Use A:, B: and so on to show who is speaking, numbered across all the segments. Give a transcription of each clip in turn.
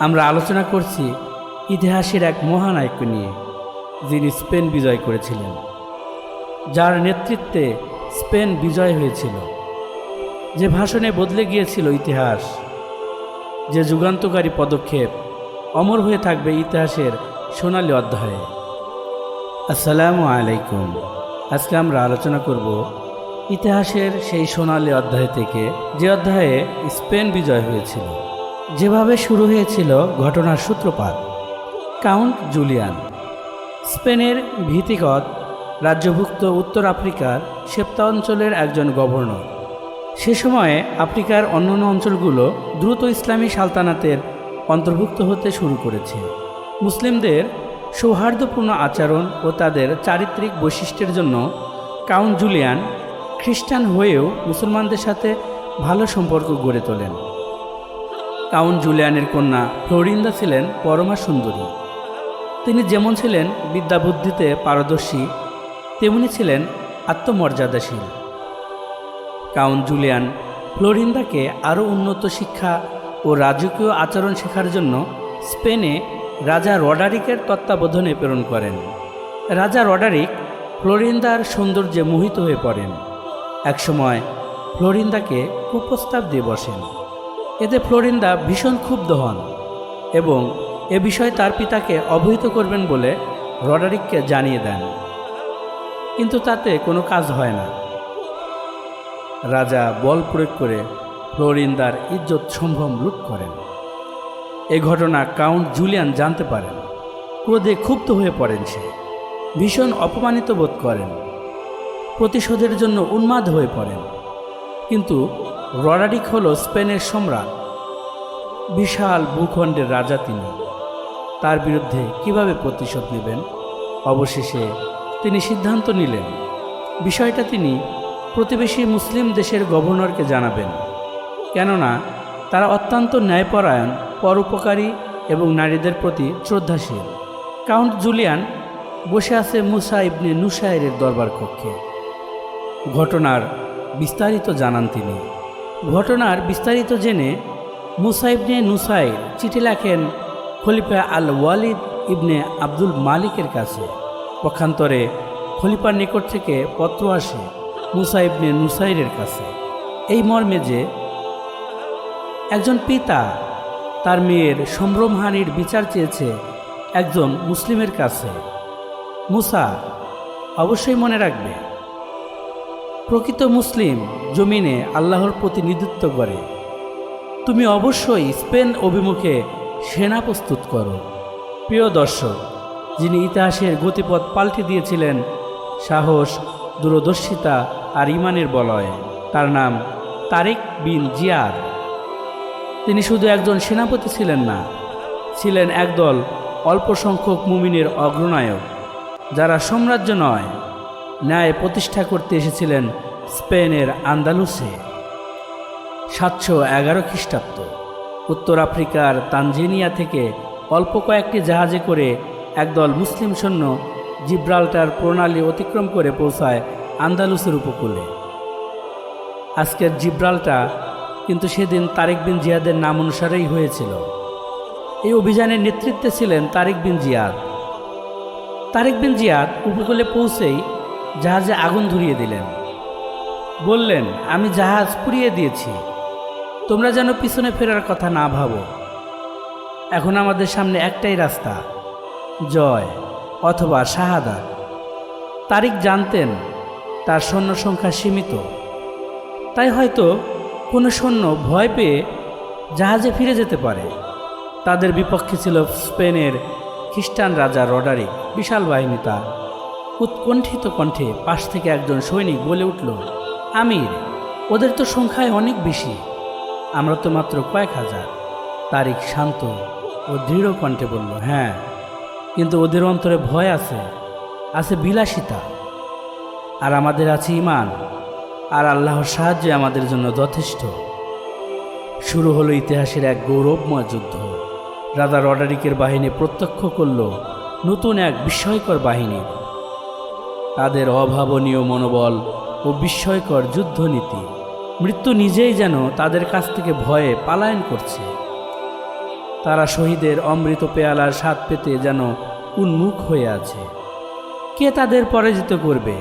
A: আমরা আলোচনা করছি ইতিহাসের এক মহানায়ক নিয়ে, যিনি স্পেন বিজয় করেছিলেন, যার নেতৃত্বে স্পেন বিজয় হয়েছিল। যে ভাষণে বদলে গিয়েছিল ইতিহাস, যে যুগান্তকারী পদক্ষেপ অমর হয়ে থাকবে ইতিহাসের সোনালী অধ্যায়ে। আসসালামু আলাইকুম। আজকে আমরা আলোচনা করব ইতিহাসের সেই সোনালী অধ্যায় থেকে, যে অধ্যায়ে স্পেন বিজয় হয়েছিল। যেভাবে শুরু হয়েছিল ঘটনার সূত্রপাত। কাউন্ট জুলিয়ান, স্পেনের ভীতিগত রাজ্যভুক্ত উত্তর আফ্রিকার সেপ্তা অঞ্চলের একজন গভর্নর। সে সময়ে আফ্রিকার অন্যান্য অঞ্চলগুলো দ্রুত ইসলামী সালতানাতের অন্তর্ভুক্ত হতে শুরু করেছে। মুসলিমদের সৌহার্দ্যপূর্ণ আচরণ ও তাদের চারিত্রিক বৈশিষ্ট্যের জন্য কাউন্ট জুলিয়ান খ্রিস্টান হয়েও মুসলমানদের সাথে ভালো সম্পর্ক গড়ে তোলেন। কাউন্ট জুলিয়ানের কন্যা ফ্লোরিন্দা ছিলেন পরমা সুন্দরী। তিনি যেমন ছিলেন বিদ্যাবুদ্ধিতে পারদর্শী, তেমনি ছিলেন আত্মমর্যাদাশীল। কাউন্ট জুলিয়ান ফ্লোরিন্দাকে আরও উন্নত শিক্ষা ও রাজকীয় আচরণ শেখার জন্য স্পেনে রাজা রডারিকের তত্ত্বাবধানে প্রেরণ করেন। রাজা রডারিক ফ্লোরিন্দার সৌন্দর্যে মোহিত হয়ে পড়েন। একসময় ফ্লোরিন্দাকে কুপ্রস্তাব দিয়ে বসেন। এতে ফ্লোরিন্দা ভীষণ ক্ষুব্ধ হন এবং এ বিষয়ে তার পিতাকে অবহিত করবেন বলে রডারিককে জানিয়ে দেন। কিন্তু তাতে কোনো কাজ হয় না। রাজা বল প্রয়োগ করে ফ্লোরিন্দার ইজ্জত সম্ভ্রম লুট করেন। এ ঘটনা কাউন্ট জুলিয়ান জানতে পারেন। ক্রোধে ক্ষুব্ধ হয়ে পড়েন সে। ভীষণ অপমানিত বোধ করেন। প্রতিশোধের জন্য উন্মাদ হয়ে পড়েন। কিন্তু রডারিক হল স্পেনের সম্রাট। বিশাল ভূখণ্ডের রাজা তিনি। তার বিরুদ্ধে কীভাবে প্রতিশোধ নেবেন? অবশেষে তিনি সিদ্ধান্ত নিলেন। বিষয়টা তিনি প্রতিবেশী মুসলিম দেশের গভর্নরকে জানাবেন। কেননা, তারা অত্যন্ত ন্যায়পরায়ণ, পরোপকারী এবং নারীদের প্রতি শ্রদ্ধাশীল। কাউন্ট জুলিয়ান বসে আছে মুসা ইবনে নুসাইরের দরবার কক্ষে। ঘটনার বিস্তারিত জানান তিনি। ঘটনার বিস্তারিত জেনে মুসা ইবনে নুসাইর চিঠি লেখেন খলিফা আল ওয়ালিদ ইবনে আব্দুল মালিকের কাছে। পক্ষান্তরে খলিফার নিকট থেকে পত্র আসে মুসাইবনে নুসাইরের কাছে। এই মর্মে যে একজন পিতা তার মেয়ের সম্ভ্রমহানির বিচার চেয়েছে একজন মুসলিমের কাছে। মুসা, অবশ্যই মনে রাখবে প্রকৃত মুসলিম জমিনে আল্লাহর প্রতিনিধিত্ব করে। তুমি অবশ্যই স্পেন অভিমুখে সেনা প্রস্তুত করো। প্রিয় দর্শক, যিনি ইতিহাসের গতিপথ পাল্টে দিয়েছিলেন, সাহস, দূরদর্শিতা আর ইমানের বলয়, তার নাম তারেক বিন জিয়াদ। তিনি শুধু একজন সেনাপতি ছিলেন না, ছিলেন একদল অল্প সংখ্যক মুমিনের অগ্রনায়ক, যারা সাম্রাজ্য নয় ন্যায় প্রতিষ্ঠা করতে এসেছিলেন স্পেনের আন্দালুসে। সাতশো এগারো খ্রিস্টাব্দ। উত্তর আফ্রিকার তানজেনিয়া থেকে অল্প কয়েকটি জাহাজে করে একদল মুসলিম সৈন্য জিব্রাল্টার প্রণালী অতিক্রম করে পৌঁছায় আন্দালুসের উপকূলে। আজকের জিব্রাল্টা কিন্তু সেদিন তারেক বিন জিয়াদের নাম অনুসারেই হয়েছিল। এই অভিযানের নেতৃত্বে ছিলেন তারেক বিন জিয়াদ। তারেক বিন জিয়াদ উপকূলে পৌঁছেই জাহাজে আগুন ধরিয়ে দিলেন। বললেন, আমি জাহাজ পুড়িয়ে দিয়েছি। তোমরা যেন পিছনে ফেরার কথা না ভাবো। এখন আমাদের সামনে একটাই রাস্তা। জয় অথবা শাহাদা। তারিক জানতেন, তার সৈন্য সংখ্যা সীমিত। তাই হয়তো কোনো সৈন্য ভয় পেয়ে জাহাজে ফিরে যেতে পারে। তাদের বিপক্ষে ছিল স্পেনের খ্রিস্টান রাজা রডারিক, বিশাল বাহিনী তার। উৎকণ্ঠিত কণ্ঠে পাশ থেকে একজন সৈনিক বলে উঠল, আমির, ওদের তো সংখ্যায় অনেক বেশি। আমরা তো মাত্র কয়েক হাজার। তারিক শান্ত ও দৃঢ় কণ্ঠে বলল হ্যাঁ কিন্তু ওদের অন্তরে ভয় আছে আছে বিলাসিতা। আর আমাদের আছে ইমান আর আল্লাহর সাহায্যে আমাদের জন্য যথেষ্ট। শুরু হলো ইতিহাসের এক গৌরবময় যুদ্ধ। রাজা রডারিকের বাহিনী প্রত্যক্ষ করল, নতুন এক বিস্ময়কর বাহিনী তাদের অভাবনীয় মনোবল ও বিস্ময়কর যুদ্ধনীতি। মৃত্যু নিজেই যেন তাদের কাছ থেকে ভয়ে পালায়ন করছে। তারা শহীদের অমৃত পেয়ালার স্বাদ পেতে যেন উন্মুখ হয়ে আছে। কে তাদের পরাজিত করবে?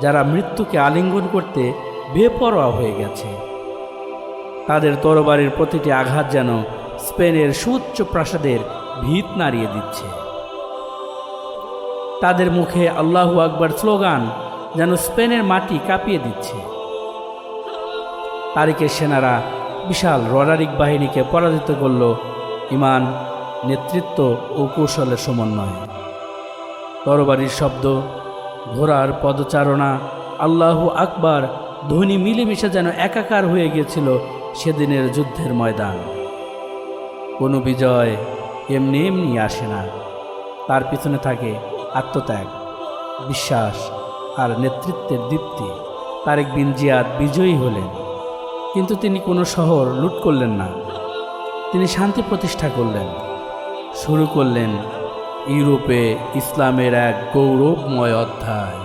A: যারা মৃত্যুকে আলিঙ্গন করতে বেপরোয়া হয়ে গেছে। তাদের তরবারির প্রতিটি আঘাত যেন স্পেনের সুউচ্চ প্রাসাদের ভিত নাড়িয়ে দিচ্ছে। তাদের মুখে আল্লাহু আকবার স্লোগান যেন স্পেনের মাটি কাঁপিয়ে দিচ্ছে। তারিকের সেনারা বিশাল রডারিক বাহিনীকে পরাজিত করল। ইমান, নেতৃত্ব ও কৌশলের সমন্বয়ে। তরবারির শব্দ, ঘোড়ার পদচারণা, আল্লাহু আকবার ধ্বনি মিলেমিশে যেন একাকার হয়ে গিয়েছিল সেদিনের যুদ্ধের ময়দান। কোনো বিজয় এমনি এমনি আসে না। তার পিছনে থাকে আত্মত্যাগ, বিশ্বাস আর নেতৃত্বের দীপ্তি। তারেক বিন জিয়াদ বিজয়ী হলেন। কিন্তু তিনি কোনো শহর লুট করলেন না। তিনি শান্তি প্রতিষ্ঠা করলেন। শুরু করলেন ইউরোপে ইসলামের এক গৌরবময় অধ্যায়।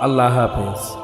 A: আল্লাহ হাফেজ।